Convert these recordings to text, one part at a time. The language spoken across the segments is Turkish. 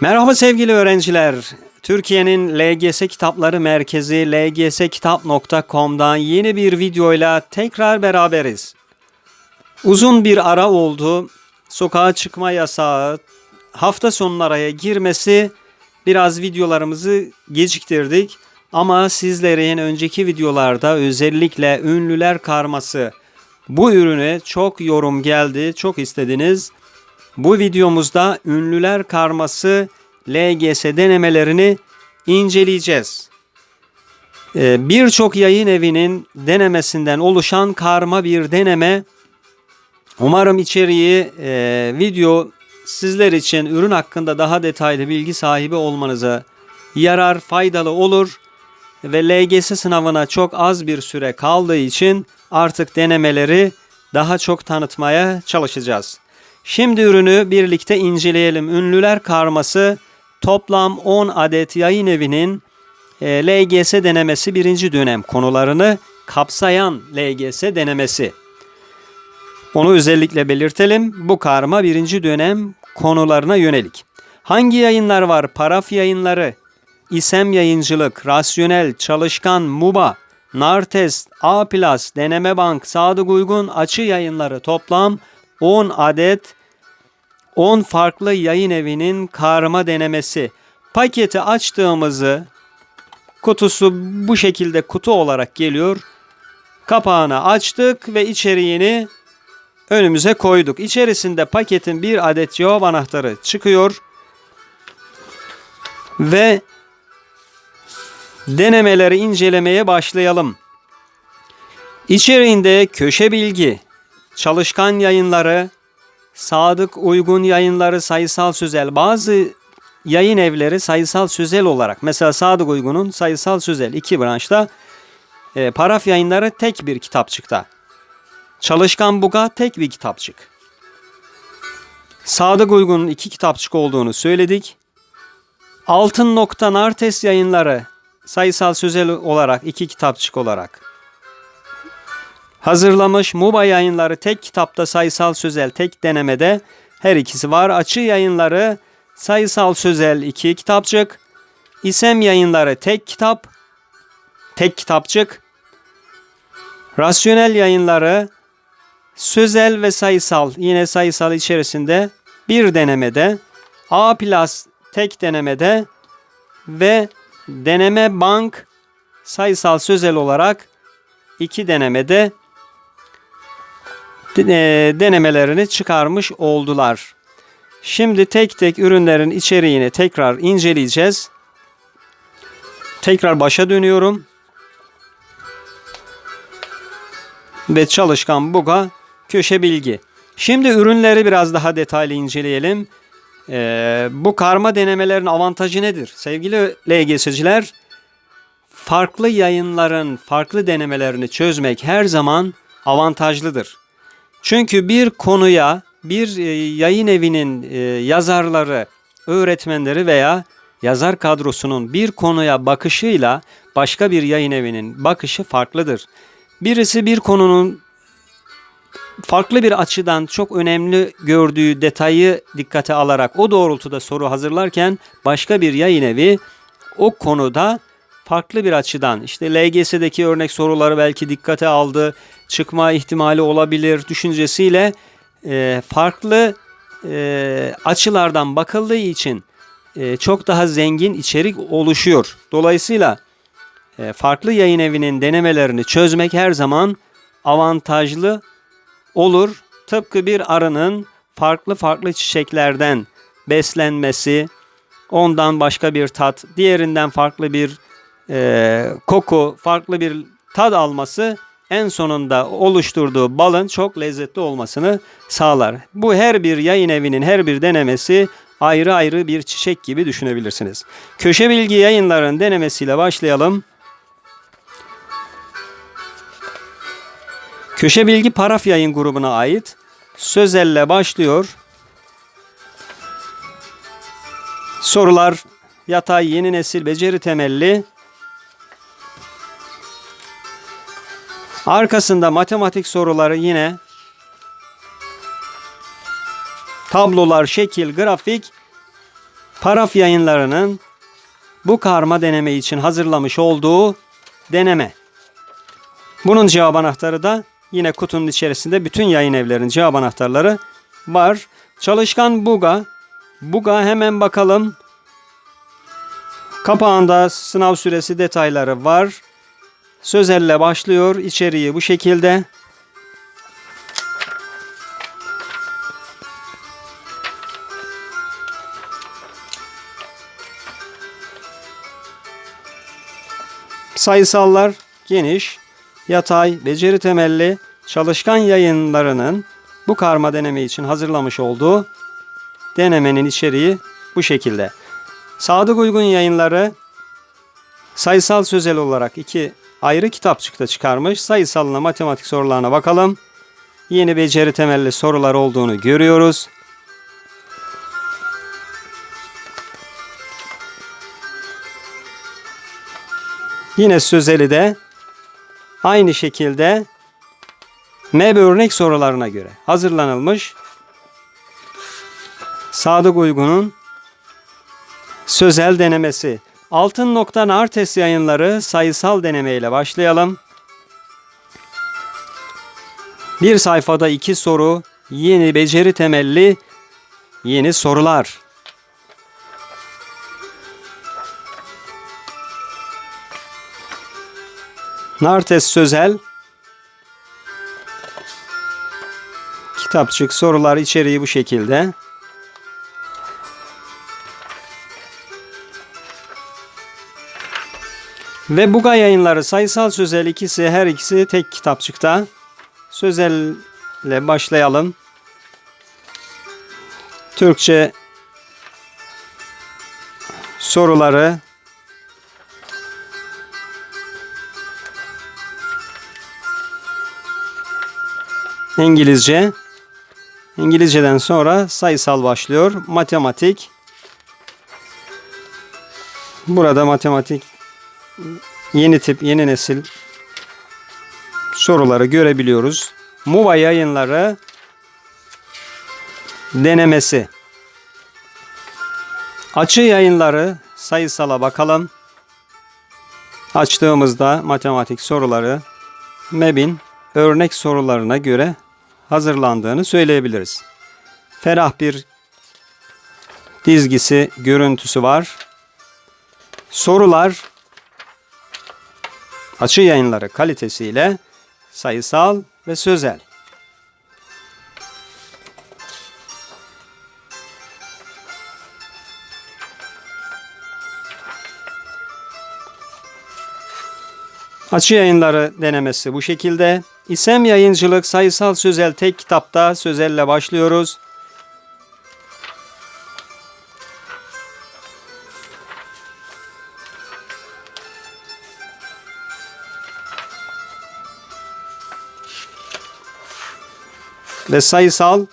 Merhaba sevgili öğrenciler. Türkiye'nin LGS Kitapları Merkezi lgskitap.com'dan yeni bir videoyla tekrar beraberiz. Uzun bir ara oldu. Sokağa çıkma yasağı, hafta sonları araya girmesi biraz videolarımızı geciktirdik. Ama sizlerin önceki videolarda özellikle ünlüler karması bu ürüne çok yorum geldi, çok istediniz. Bu videomuzda ünlüler karması LGS denemelerini inceleyeceğiz. Ee, Birçok yayın evinin denemesinden oluşan karma bir deneme. Umarım içeriği e, video sizler için ürün hakkında daha detaylı bilgi sahibi olmanıza yarar, faydalı olur. Ve LGS sınavına çok az bir süre kaldığı için artık denemeleri daha çok tanıtmaya çalışacağız. Şimdi ürünü birlikte inceleyelim. Ünlüler karması toplam 10 adet yayın evinin e, LGS denemesi birinci dönem konularını kapsayan LGS denemesi. Onu özellikle belirtelim. Bu karma birinci dönem konularına yönelik. Hangi yayınlar var? Paraf yayınları, İSEM yayıncılık, Rasyonel, Çalışkan, MUBA, Nartest, A+, Deneme Bank, Sadık Uygun, Açı yayınları toplam 10 adet 10 farklı yayın evinin karma denemesi. Paketi açtığımızı kutusu bu şekilde kutu olarak geliyor. Kapağını açtık ve içeriğini önümüze koyduk. İçerisinde paketin bir adet cevap anahtarı çıkıyor. Ve denemeleri incelemeye başlayalım. İçeriğinde köşe bilgi, çalışkan yayınları, sadık uygun yayınları sayısal sözel bazı yayın evleri sayısal sözel olarak mesela sadık uygunun sayısal sözel iki branşta e, paraf yayınları tek bir kitapçıkta. Çalışkan Buga tek bir kitapçık. Sadık Uygun'un iki kitapçık olduğunu söyledik. Altın Nokta Nartes yayınları sayısal sözel olarak iki kitapçık olarak hazırlamış. Muba yayınları tek kitapta sayısal sözel tek denemede her ikisi var. Açı yayınları sayısal sözel iki kitapçık. İSEM yayınları tek kitap tek kitapçık. Rasyonel yayınları sözel ve sayısal yine sayısal içerisinde bir denemede A plus tek denemede ve deneme bank sayısal sözel olarak iki denemede de- denemelerini çıkarmış oldular. Şimdi tek tek ürünlerin içeriğini tekrar inceleyeceğiz. Tekrar başa dönüyorum. Ve çalışkan buga köşe bilgi. Şimdi ürünleri biraz daha detaylı inceleyelim. Ee, bu karma denemelerin avantajı nedir? Sevgili LGS'ciler, farklı yayınların farklı denemelerini çözmek her zaman avantajlıdır. Çünkü bir konuya bir e, yayın evinin e, yazarları, öğretmenleri veya yazar kadrosunun bir konuya bakışıyla başka bir yayın evinin bakışı farklıdır. Birisi bir konunun farklı bir açıdan çok önemli gördüğü detayı dikkate alarak o doğrultuda soru hazırlarken başka bir yayın evi o konuda farklı bir açıdan işte LGS'deki örnek soruları belki dikkate aldı, çıkma ihtimali olabilir düşüncesiyle e, farklı e, açılardan bakıldığı için e, çok daha zengin içerik oluşuyor. Dolayısıyla e, farklı yayın evinin denemelerini çözmek her zaman avantajlı olur. Tıpkı bir arının farklı farklı çiçeklerden beslenmesi, ondan başka bir tat, diğerinden farklı bir e, koku, farklı bir tad alması en sonunda oluşturduğu balın çok lezzetli olmasını sağlar. Bu her bir yayın evinin her bir denemesi ayrı ayrı bir çiçek gibi düşünebilirsiniz. Köşe Bilgi yayınların denemesiyle başlayalım. Köşe Bilgi Paraf Yayın grubuna ait. Sözelle başlıyor. Sorular yatay yeni nesil beceri temelli. Arkasında matematik soruları yine tablolar, şekil, grafik Paraf yayınlarının bu karma deneme için hazırlamış olduğu deneme. Bunun cevap anahtarı da yine kutunun içerisinde bütün yayın evlerinin cevap anahtarları var. Çalışkan Buga. Buga hemen bakalım. Kapağında sınav süresi detayları var. Sözelle başlıyor. İçeriği bu şekilde. Sayısallar geniş, yatay, beceri temelli çalışkan yayınlarının bu karma deneme için hazırlamış olduğu denemenin içeriği bu şekilde. Sadık Uygun yayınları sayısal sözel olarak iki ayrı kitapçıkta çıkarmış. Sayısalına matematik sorularına bakalım. Yeni beceri temelli sorular olduğunu görüyoruz. Yine sözeli de aynı şekilde MEB örnek sorularına göre hazırlanılmış. Sadık Uygun'un sözel denemesi. Altın Nokta Nartes yayınları sayısal denemeyle başlayalım. Bir sayfada iki soru, yeni beceri temelli yeni sorular. Nartes Sözel Kitapçık sorular içeriği bu şekilde. Ve Buga yayınları sayısal sözel ikisi her ikisi tek kitapçıkta. Sözelle başlayalım. Türkçe soruları İngilizce İngilizceden sonra sayısal başlıyor. Matematik Burada matematik yeni tip, yeni nesil soruları görebiliyoruz. MUVA yayınları denemesi. Açı yayınları sayısala bakalım. Açtığımızda matematik soruları MEB'in örnek sorularına göre hazırlandığını söyleyebiliriz. Ferah bir dizgisi, görüntüsü var. Sorular açı yayınları kalitesiyle sayısal ve sözel. Açı yayınları denemesi bu şekilde. İsem Yayıncılık Sayısal Sözel tek kitapta sözelle başlıyoruz. Ve sayısal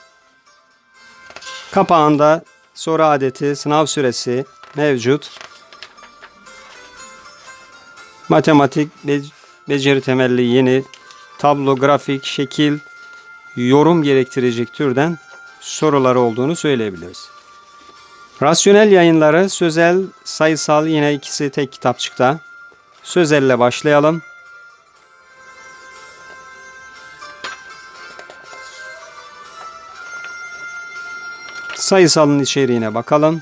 kapağında soru adeti, sınav süresi mevcut. Matematik be beceri temelli yeni tablo, grafik, şekil, yorum gerektirecek türden sorular olduğunu söyleyebiliriz. Rasyonel yayınları sözel, sayısal yine ikisi tek kitapçıkta. Sözelle başlayalım. Sayısalın içeriğine bakalım.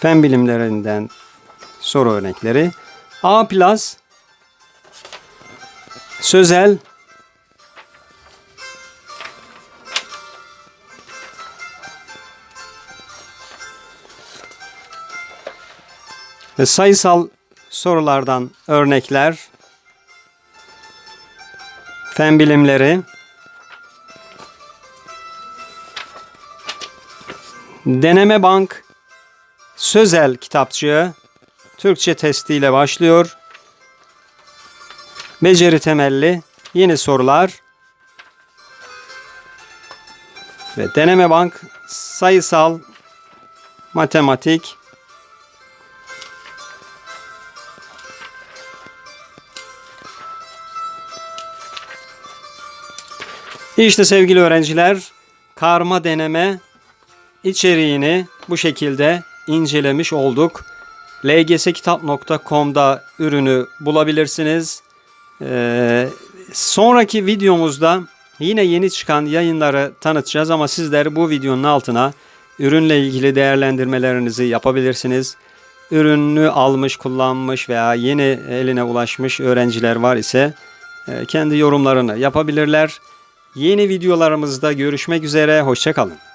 fen bilimlerinden soru örnekleri. A plus sözel ve sayısal sorulardan örnekler fen bilimleri deneme bank Sözel kitapçığı Türkçe testiyle başlıyor. Beceri temelli yeni sorular ve deneme bank sayısal matematik İşte sevgili öğrenciler, karma deneme içeriğini bu şekilde incelemiş olduk. lgskitap.com'da ürünü bulabilirsiniz. Ee, sonraki videomuzda yine yeni çıkan yayınları tanıtacağız ama sizler bu videonun altına ürünle ilgili değerlendirmelerinizi yapabilirsiniz. Ürünü almış, kullanmış veya yeni eline ulaşmış öğrenciler var ise e, kendi yorumlarını yapabilirler. Yeni videolarımızda görüşmek üzere, hoşçakalın.